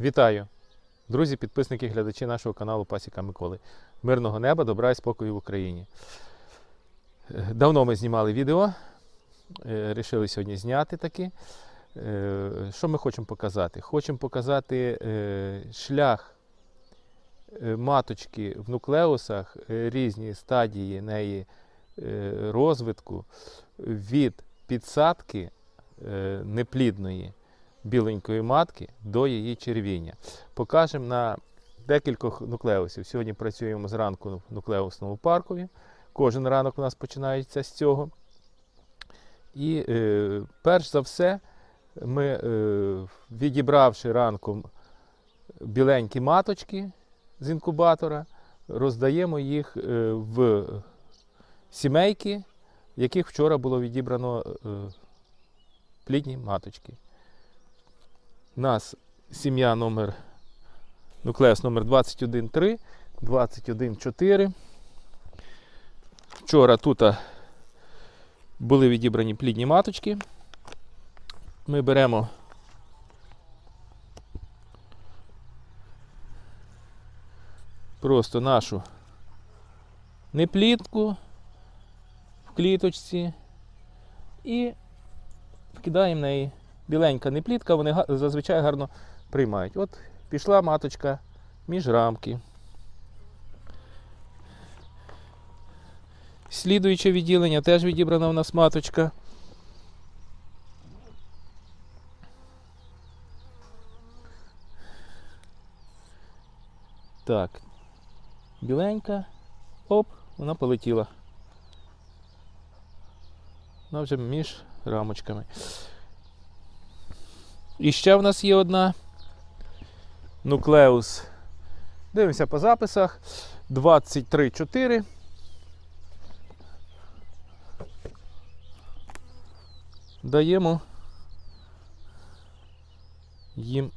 Вітаю! Друзі, підписники, глядачі нашого каналу Пасіка Миколи. Мирного неба, добра і спокою в Україні. Е, Давно ми знімали відео. е, Рішили сьогодні зняти таки. Е, Що ми хочемо показати? Хочемо показати шлях маточки в нуклеусах, різні стадії неї розвитку від підсадки неплідної біленької матки до її червіння. Покажемо на декількох нуклеусів. Сьогодні працюємо зранку в нуклеусному паркові. Кожен ранок у нас починається з цього. І е, перш за все, ми, е, відібравши ранком біленькі маточки з інкубатора, роздаємо їх е, в сімейки, яких вчора було відібрано е, плідні маточки. Нас сім'я номер нуклеус номер 21.3, 21.4. Вчора тут були відібрані плідні маточки. Ми беремо просто нашу неплітку в кліточці і вкидаємо в неї біленька неплітка, вони зазвичай гарно приймають. От пішла маточка між рамки. Слідуюче відділення теж відібрана у нас маточка. Так. Біленька. Оп, вона полетіла. Вона вже між рамочками. І ще в нас є одна нуклеус. Дивимося по записах. 23.4. Даємо їм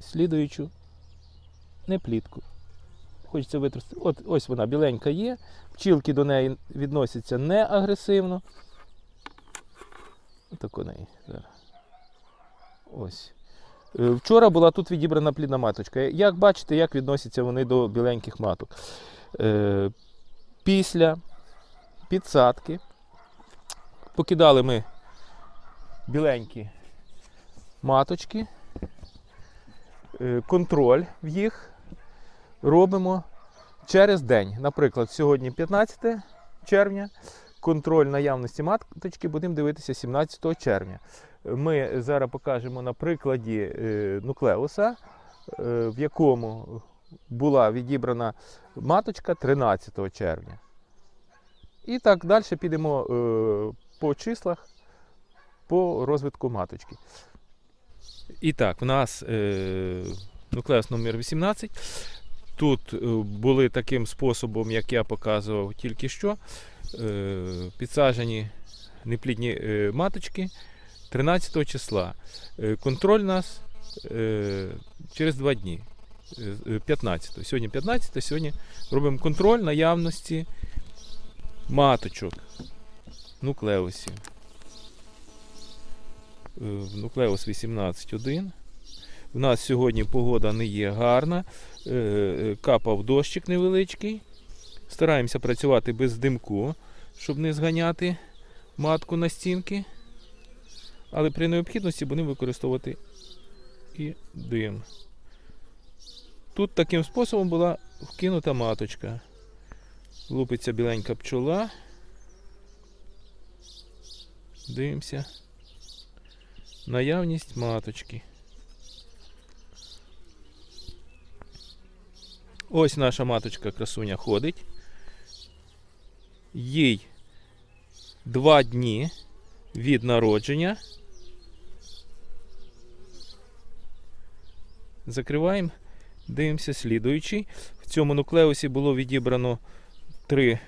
слідуючу неплітку. Хочеться витрусити. От ось вона біленька є. Пчілки до неї відносяться не агресивно. Отак у неї. Ось. Е, Вчора була тут відібрана плідна маточка. Як бачите, як відносяться вони до біленьких маток. Е, Після підсадки покидали ми біленькі маточки. Е, Контроль в їх робимо через день. Наприклад, сьогодні 15 червня. Контроль наявності маточки будемо дивитися 17 червня. Ми зараз покажемо на прикладі е, нуклеуса, е, в якому була відібрана маточка 13 червня. І так далі підемо е, по числах, по розвитку маточки. І так, в нас нуклеус номер 18. Тут були таким способом, як я показував тільки що, підсаджені неплідні маточки 13 числа. Е, Контроль нас е, через 2 дні. Е, 15. Сьогодні 15, сьогодні робимо контроль наявності маточок нуклеусів. Е, В нуклеус 18.1. У нас сьогодні погода не є гарна. Е, е, Капав дощик невеличкий. Стараємося працювати без димку, щоб не зганяти матку на стінки. Але при необхідності будемо використовувати і дим. Тут таким способом була вкинута маточка. Лупиться біленька пчола. Дивимося. Наявність маточки. Ось наша маточка красуня ходить. Їй два дні від народження. Закриваємо, дивимося слідуючий. В цьому нуклеусі було відібрано три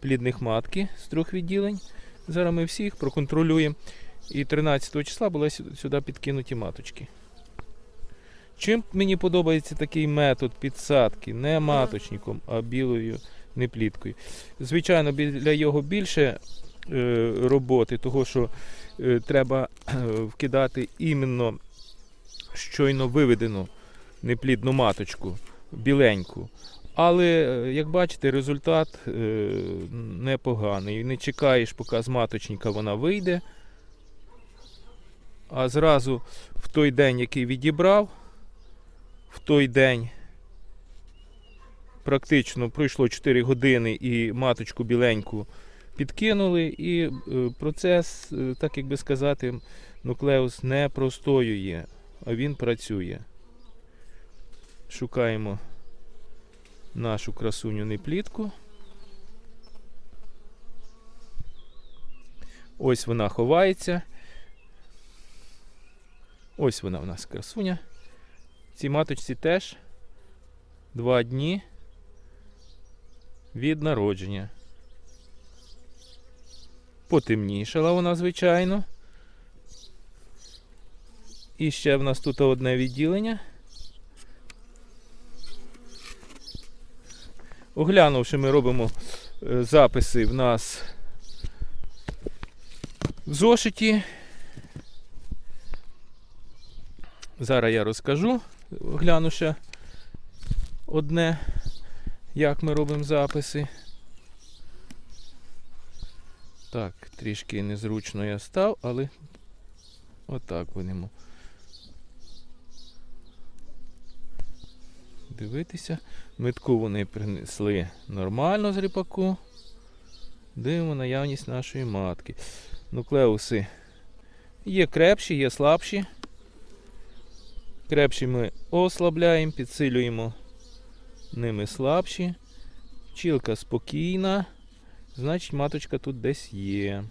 плідних матки з трьох відділень. Зараз ми всіх проконтролюємо. І 13 числа були сюди підкинуті маточки. Чим мені подобається такий метод підсадки не маточником, а білою непліткою. Звичайно, біля його більше е, роботи, того що е, треба е, вкидати іменно щойно виведену неплідну маточку, біленьку. Але, е, як бачите, результат е, непоганий. Не чекаєш, поки з маточника вона вийде. А зразу в той день, який відібрав, в той день практично пройшло 4 години і маточку біленьку підкинули, і е, процес, так як би сказати, нуклеус не простоює, а він працює. Шукаємо нашу красуню неплітку. Ось вона ховається. Ось вона у нас красуня. Цій маточці теж два дні від народження. Потемнішала вона, звичайно. І ще в нас тут одне відділення. Оглянувши, ми робимо е, записи в нас в зошиті. Зараз я розкажу, оглянувши одне, як ми робимо записи. Так, трішки незручно я став, але отак будемо дивитися. Метку вони принесли нормально з ріпаку. Дивимо наявність нашої матки. Нуклеуси є крепші, є слабші. Крепші ми ослабляємо, підсилюємо ними слабші. Пчілка спокійна. Значить, маточка тут десь є.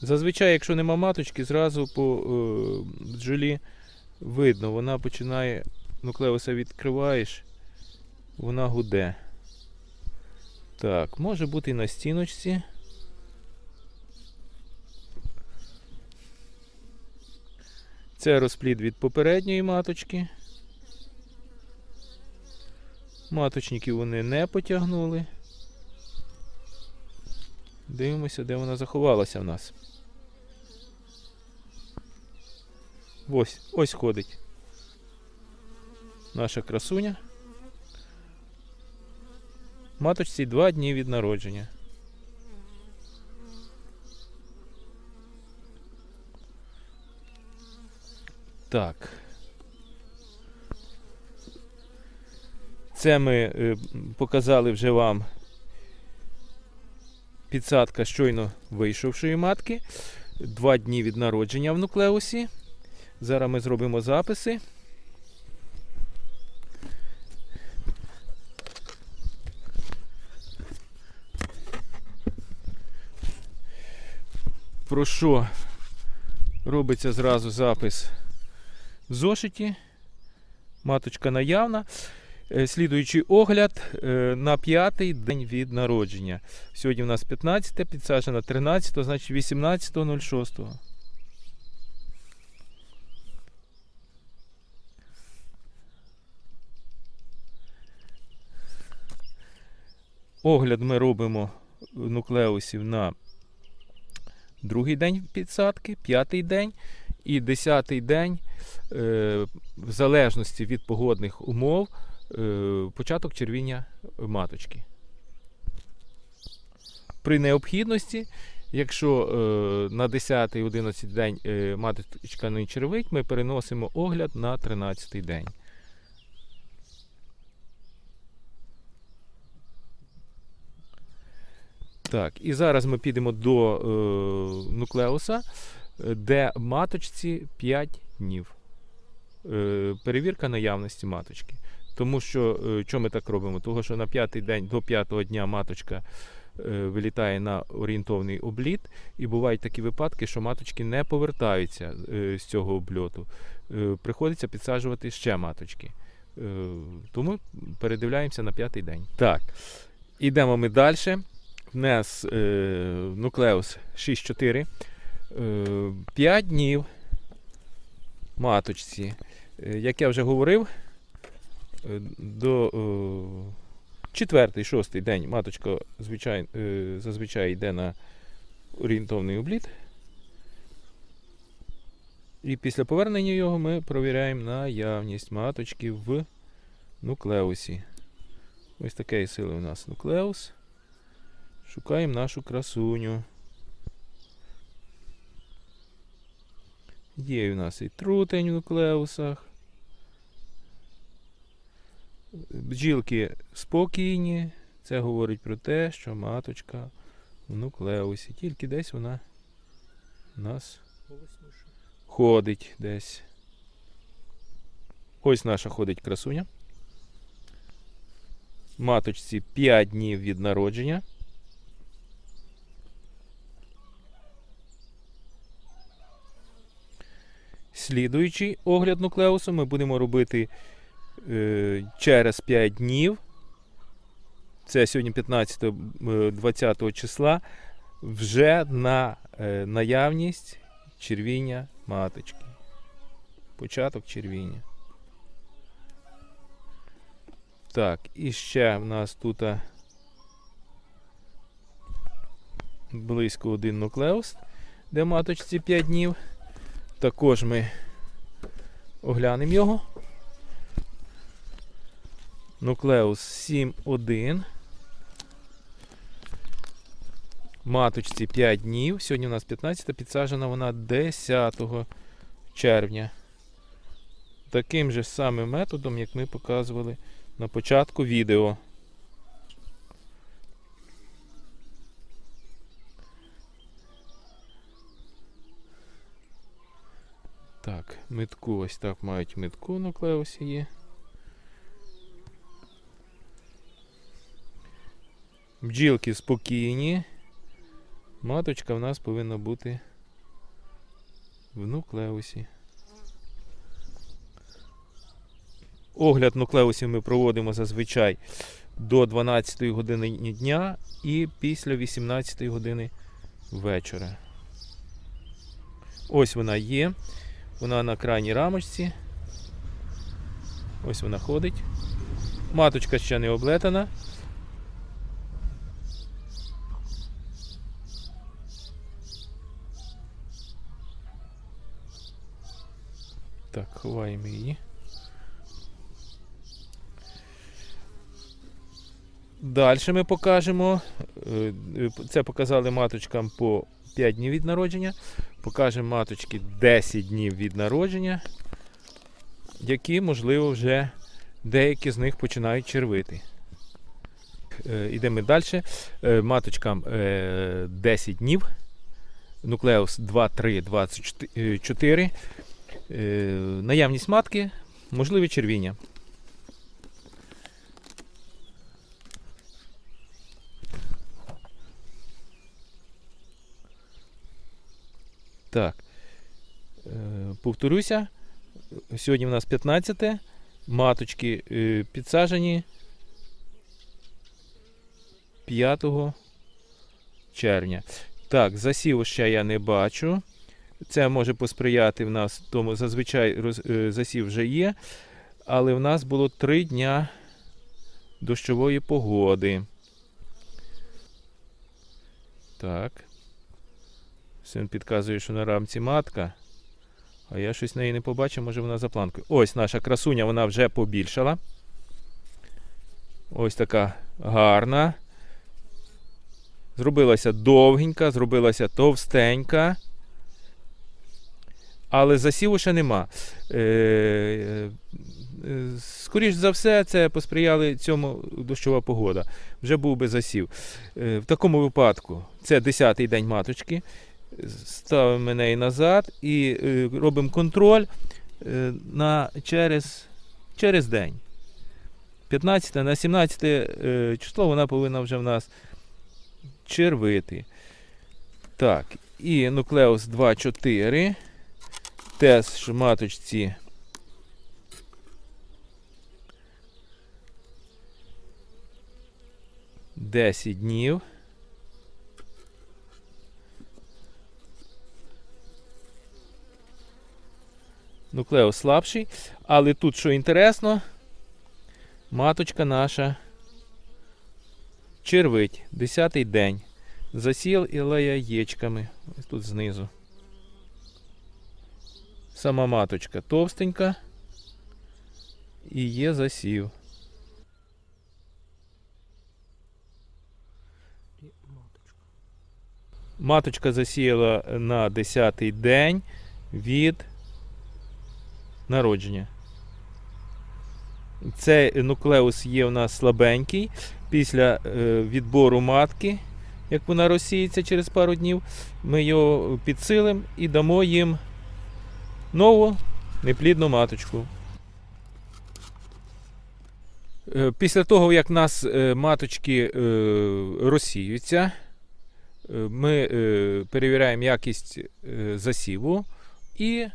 Зазвичай, якщо нема маточки, зразу по е, бджолі видно, вона починає, нуклеуса відкриваєш, вона гуде. Так, може бути і на стіночці. Це розплід від попередньої маточки. Маточників вони не потягнули. Дивимося, де вона заховалася в нас. Ось, ось ходить. Наша красуня. Маточці два дні від народження. Так. Це ми е, показали вже вам підсадка щойно вийшовшої матки. Два дні від народження в нуклеусі. Зараз ми зробимо записи. Про що робиться зразу запис в зошиті. Маточка наявна. Е, Слідуючий огляд е, на п'ятий день від народження. Сьогодні у нас 15, підсаджена 13, значить 18.06. Огляд ми робимо нуклеусів на другий день підсадки, п'ятий день і десятий день, е, в залежності від погодних умов, е, початок червіння маточки. При необхідності, якщо е, на 10-11 день маточка не червить, ми переносимо огляд на 13 день. Так, і зараз ми підемо до е, нуклеуса, де маточці 5 днів. Е, перевірка наявності маточки. Тому що, е, що ми так робимо? Тому що на п'ятий день до п'ятого дня маточка е, вилітає на орієнтовний обліт, і бувають такі випадки, що маточки не повертаються е, з цього обльоту. Е, приходиться підсаджувати ще маточки. Е, тому передивляємося на п'ятий день. Так, ідемо ми далі. Е, нуклеус 6.4. Е, 5 днів маточці. Е, як я вже говорив, е, до е, четвертий, шостий день маточка звичай, зазвичай йде на орієнтовний обліт. І після повернення його ми провіряємо наявність маточки в нуклеусі. Ось такої сили у нас нуклеус. Шукаємо нашу красуню. Є у нас і трутень в нуклеусах. Бджілки спокійні. Це говорить про те, що маточка в нуклеусі. Тільки десь вона у нас ходить десь. Ось наша ходить красуня. Маточці 5 днів від народження. Слідуючий огляд нуклеусу ми будемо робити е, через 5 днів. Це сьогодні 15-20 числа. Вже на е, наявність червіння маточки. Початок червіння. Так, і ще в нас тут близько один нуклеус, де маточці 5 днів. Також ми оглянемо його. Нуклеус 7.1. Маточці 5 днів. Сьогодні у нас 15, підсаджена вона 10 червня. Таким же самим методом, як ми показували на початку відео. Так, митку ось так мають митку в нуклеусі є. Бджілки спокійні. Маточка в нас повинна бути в нуклеусі. Огляд нуклеусів ми проводимо зазвичай до 12 години дня і після 18 години вечора. Ось вона є. Вона на крайній рамочці. Ось вона ходить. Маточка ще не облетана. Так, ховаємо її. Далі ми покажемо. е, Це показали маточкам по 5 днів від народження. Покажемо маточки 10 днів від народження, які, можливо, вже деякі з них починають червити. Е, Ідемо далі. Маточкам е, 10 днів. Нуклеус 2, 3, 24. Е, Наявність матки, можливі червіння. Так. Е, Повторюся. Сьогодні в нас 15. Маточки е, підсаджені 5 червня. Так, засіву ще я не бачу. Це може посприяти в нас, тому зазвичай роз, е, засів вже є. Але в нас було 3 дня дощової погоди. Так. Син підказує, що на рамці матка. А я щось неї не побачив, може вона за планкою. Ось наша красуня, вона вже побільшала. Ось така гарна. Зробилася довгенька, зробилася товстенька. Але засіву ще нема. Е, е, Скоріш за все, це посприяли цьому дощова погода. Вже був би засів. Е, В такому випадку це 10-й день маточки. Ставимо неї назад і е, робимо контроль е, на, через, через день. 15 на 17 е, число вона повинна вже в нас червити. Так, і нуклеус 2,4. Теж маточці. Десять днів. Нуклеус слабший. Але тут, що інтересно, маточка наша червить. Десятий день. Засіл і яєчками. Ось тут знизу. Сама маточка товстенька. І є засів. Маточка засіяла на 10-й день від народження. Цей нуклеус є у нас слабенький. Після е, відбору матки, як вона розсіється через пару днів, ми його підсилимо і дамо їм нову неплідну маточку. Е, Після того, як в нас е, маточки розсіються, ми перевіряємо якість засіву і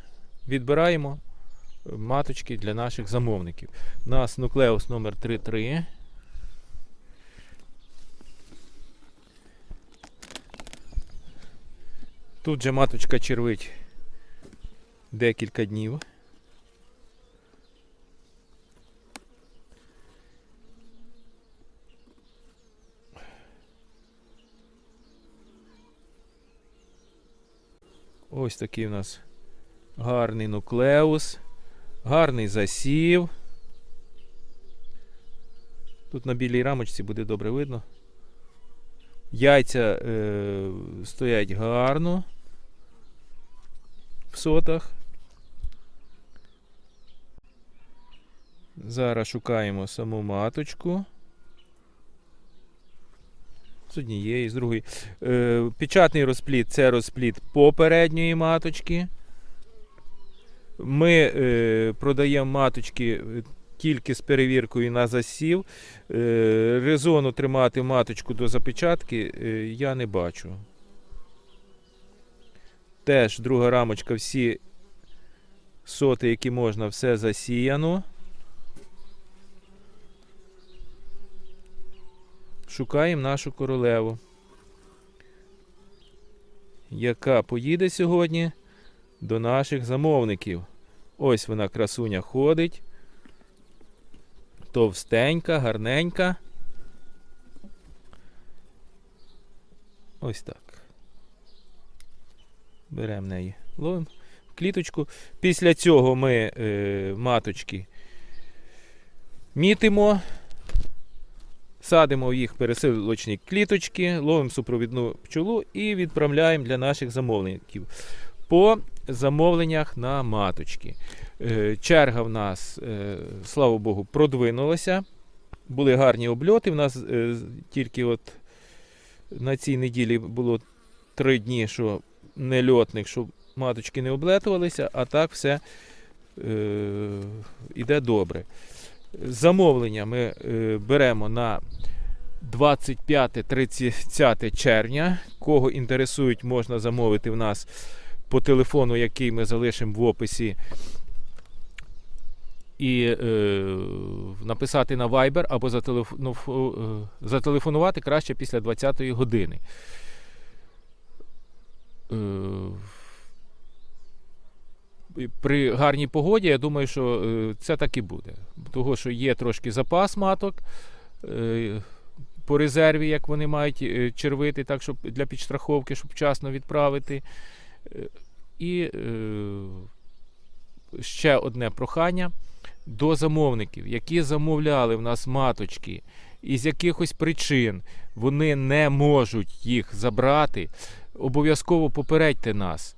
відбираємо маточки для наших замовників. У нас нуклеус номер 33. Тут же маточка червить декілька днів. Ось такий у нас гарний нуклеус, гарний засів. Тут на білій рамочці буде добре видно. Яйця е, стоять гарно в сотах. Зараз шукаємо саму маточку. З однієї, з другої. Е, печатний розпліт це розпліт попередньої маточки. Ми е, продаємо маточки е, тільки з перевіркою на засів. Е, резону тримати маточку до запечатки е, я не бачу. Теж друга рамочка, всі соти, які можна, все засіяно. Шукаємо нашу королеву, яка поїде сьогодні до наших замовників. Ось вона, красуня, ходить. Товстенька, гарненька. Ось так. Беремо неї. Ловимо в кліточку. Після цього ми е, маточки мітимо. Садимо їх в пересилочні кліточки, ловимо супровідну пчолу і відправляємо для наших замовників. По замовленнях на маточки. Е, Черга в нас, е, слава Богу, продвинулася. Були гарні обльоти. В нас е, тільки от на цій неділі було три дні, що нельотних, щоб маточки не облетувалися, а так все е, іде добре. Замовлення ми беремо на 25-30 червня. Кого інтересують, можна замовити в нас по телефону, який ми залишимо в описі. І е, написати на Viber або е, зателефонувати краще після 20-ї години. Е, при гарній погоді, я думаю, що е, це так і буде. Того, що є трошки запас маток е, по резерві, як вони мають червити, так, щоб для підстраховки, щоб вчасно відправити. Е, І е, ще одне прохання до замовників, які замовляли в нас маточки, і з якихось причин вони не можуть їх забрати, обов'язково попередьте нас.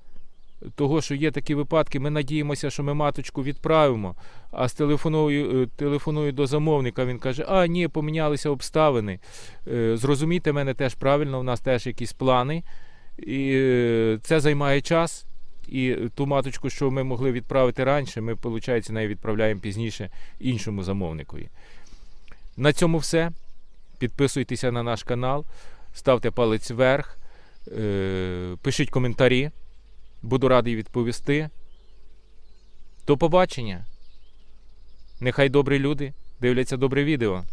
Того, що є такі випадки, ми надіємося, що ми маточку відправимо, а з телефоную, е, телефоную до замовника, він каже, а ні, помінялися обставини. Зрозумійте мене теж правильно, у нас теж якісь плани. І е, це займає час. І ту маточку, що ми могли відправити раніше, ми, виходить, неї відправляємо пізніше іншому замовникові. На цьому все. Підписуйтеся на наш канал, ставте палець вверх, е, пишіть коментарі. Буду радий відповісти. До побачення. Нехай добрі люди дивляться добре відео.